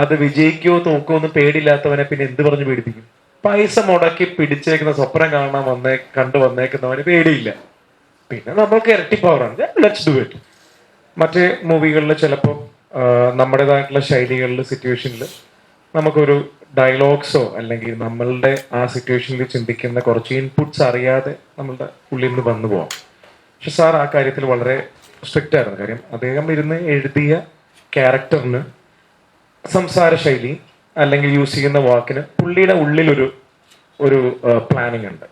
അത് വിജയിക്കുമോ തോക്കോ ഒന്നും പേടിയില്ലാത്തവനെ പിന്നെ എന്ത് പറഞ്ഞു പേടിപ്പിക്കും? പൈസ മുടക്കി പിടിച്ചേക്കുന്ന സ്വപ്നം കാണാൻ വന്നേ കണ്ടു വന്നേക്കുന്നവന് പേടിയില്ല. പിന്നെ നമ്മൾക്ക് ഇരട്ടി പവറാണ് ലെറ്റ്സ് ഡു ഇറ്റ് മറ്റ് മൂവികളിൽ ചിലപ്പോൾ നമ്മുടേതായിട്ടുള്ള ശൈലികളിൽ സിറ്റുവേഷനിൽ നമുക്കൊരു ഡയലോഗ്സോ അല്ലെങ്കിൽ നമ്മളുടെ ആ സിറ്റുവേഷനിൽ ചിന്തിക്കുന്ന കുറച്ച് ഇൻപുട്സ് അറിയാതെ നമ്മളുടെ ഉള്ളിൽ നിന്ന് വന്നു പോകാം പക്ഷെ സാർ ആ കാര്യത്തിൽ വളരെ സ്ട്രിക്റ്റ് ആയിരുന്നു. കാര്യം അദ്ദേഹം ഇരുന്ന് എഴുതിയ ക്യാരക്ടറിന് സംസാര ശൈലി അല്ലെങ്കിൽ യൂസ് ചെയ്യുന്ന വാക്കിന് പുള്ളിയുടെ ഉള്ളിലൊരു ഒരു പ്ലാനിങ് ഉണ്ട്.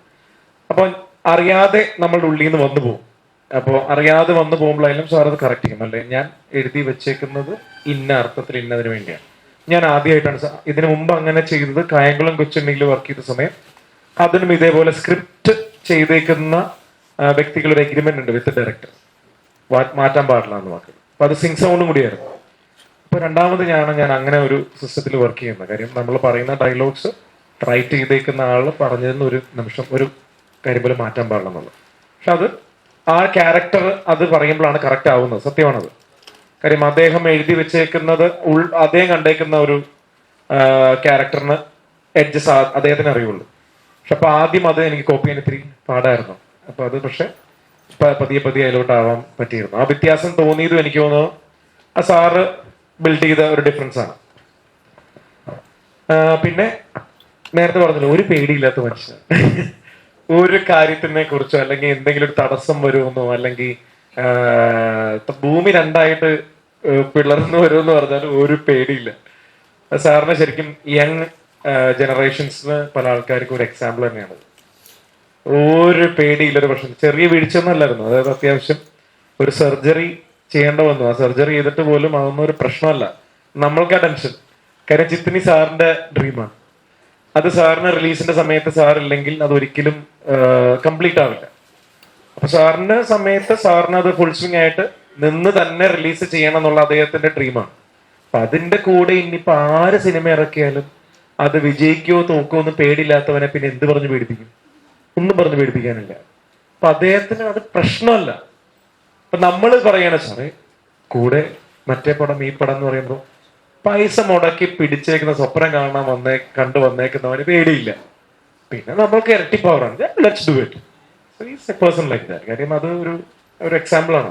അപ്പോൾ അറിയാതെ നമ്മളുടെ ഉള്ളിൽ നിന്ന് വന്നു പോകും. അപ്പോൾ അറിയാതെ വന്നു പോകുമ്പോഴായാലും സാർ അത് കറക്റ്റ് ചെയ്യും. അല്ലേ? ഞാൻ എഴുതി വെച്ചേക്കുന്നത് ഇന്ന അർത്ഥത്തിൽ ഇന്നതിന് വേണ്ടിയാണ്. ഞാൻ ആദ്യമായിട്ടാണ് ഇതിനു മുമ്പ് അങ്ങനെ ചെയ്തത് കായംകുളം കൊച്ചുണ്ണിയിൽ വർക്ക് ചെയ്ത സമയം. അതിനും ഇതേപോലെ സ്ക്രിപ്റ്റ് ചെയ്തേക്കുന്ന വ്യക്തികളുടെ എഗ്രിമെന്റ് ഉണ്ട് വിത്ത് ഡയറക്ടർ മാറ്റാൻ പാടില്ല എന്ന് വാക്കുകൾ അപ്പൊ അത് സിങ് സൗണ്ടും കൂടിയായിരുന്നു. അപ്പൊ രണ്ടാമത് ഞാൻ ഞാൻ അങ്ങനെ ഒരു സിസ്റ്റത്തിൽ വർക്ക് ചെയ്യുന്നത്. കാര്യം നമ്മൾ പറയുന്ന ഡയലോഗ്സ് റൈറ്റ് ചെയ്തേക്കുന്ന ആൾ പറഞ്ഞതെന്ന് ഒരു നിമിഷം ഒരു കാര്യം പോലെ മാറ്റാൻ പാടില്ല എന്നുള്ളത് പക്ഷെ അത് ആ ക്യാരക്ടർ അത് പറയുമ്പോഴാണ് കറക്റ്റ് ആവുന്നത്. സത്യമാണത്. കാര്യം അദ്ദേഹം എഴുതി വെച്ചേക്കുന്നത് ഉൾ അദ്ദേഹം കണ്ടേക്കുന്ന ഒരു ക്യാരക്ടറിന് എഡ്ജസ് അദ്ദേഹത്തിന് അറിയുള്ളൂ. പക്ഷെ അപ്പൊ ആദ്യം അത് എനിക്ക് കോപ്പി ചെയ്യാൻ ഇത്തിരി പാടായിരുന്നു. അപ്പൊ അത് പക്ഷെ പതിയെ പതിയെ അതിലോട്ടാവാൻ പറ്റിയിരുന്നു. ആ വ്യത്യാസം തോന്നിയതും എനിക്ക് തോന്നുന്നു ആ സാറ് ബിൽഡ് ചെയ്ത ഒരു ഡിഫറൻസ് ആണ്. പിന്നെ നേരത്തെ പറഞ്ഞല്ലോ ഒരു പേടിയില്ലാത്ത മനുഷ്യൻ. ഒരു കാര്യത്തിനെ കുറിച്ചോ അല്ലെങ്കിൽ എന്തെങ്കിലും ഒരു തടസ്സം വരുമെന്നോ അല്ലെങ്കിൽ ഭൂമി രണ്ടായിട്ട് പിളർന്നു വരുമെന്ന് പറഞ്ഞാൽ ഒരു പേടിയില്ല. സാറിന് ശരിക്കും യങ് ജനറേഷൻസിന് പല ആൾക്കാർക്കും ഒരു എക്സാമ്പിൾ തന്നെയാണ്. ഒരു പേടിയില്ല ഒരു പ്രശ്നം ചെറിയ വീഴ്ച എന്നല്ലായിരുന്നു അതായത് അത്യാവശ്യം ഒരു സർജറി ചെയ്യേണ്ട വന്നു ആ സർജറി ചെയ്തിട്ട് പോലും അതൊന്നും ഒരു പ്രശ്നമല്ല. നമ്മൾക്ക് ടെൻഷൻ കാര്യം ചിത്തിനി സാറിന്റെ ഡ്രീമാണ് അത് സാറിന് റിലീസിന്റെ സമയത്ത് സാർ ഇല്ലെങ്കിൽ അത് ഒരിക്കലും കംപ്ലീറ്റ് ആവില്ല. അപ്പൊ സാറിന്റെ സമയത്ത് സാറിന് അത് ഫുൾ സ്വിങ് ആയിട്ട് നിന്ന് തന്നെ റിലീസ് ചെയ്യണം എന്നുള്ള അദ്ദേഹത്തിന്റെ ഡ്രീമാണ് അപ്പൊ അതിന്റെ കൂടെ ഇനിയിപ്പോ ആര് സിനിമ ഇറക്കിയാലും അത് വിജയിക്കോ തോക്കോ എന്ന് പേടിയില്ലാത്തവനെ പിന്നെ എന്ത് പറഞ്ഞു പേടിപ്പിക്കും? ഒന്നും പറഞ്ഞു പേടിപ്പിക്കാനില്ല. അപ്പൊ അദ്ദേഹത്തിന് അത് പ്രശ്നമല്ല. അപ്പൊ നമ്മൾ പറയണ സാറേ കൂടെ മറ്റേ പടം ഈ പടം എന്ന് പറയുമ്പോൾ പൈസ മുടക്കി പിടിച്ചേക്കുന്ന സ്വപ്നം കാണാൻ വന്നേ കണ്ടു വന്നേക്കുന്നവന് പേടിയില്ല. പിന്നെ നമ്മൾക്ക് ഇരട്ടി പവറാണ് let's do it person like that കാര്യം അത് ഒരു ഒരു എക്സാമ്പിൾ ആണ്